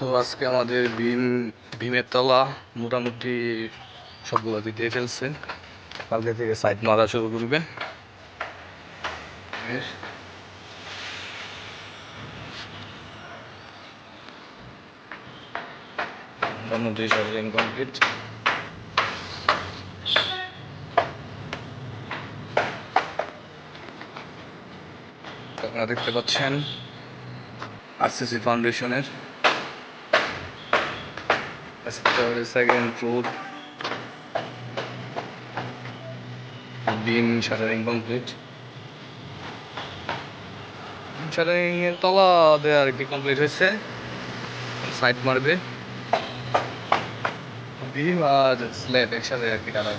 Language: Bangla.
তো আজকে আমাদের ভীম, ভীমের তলা মোটামুটি সবগুলো দিয়ে ফেলছে। কালকে থেকে সাইড মারা শুরু করবে। মোটামুটি আপনারা দেখতে পাচ্ছেন আরসিসি ফাউন্ডেশনের second floor beam shuttering complete shuttering এর তলা দেওয়া আর কি কমপ্লিট হয়েছে। সাইড মারবে। বিম আর স্ল্যাব একসাথে আর কি টানা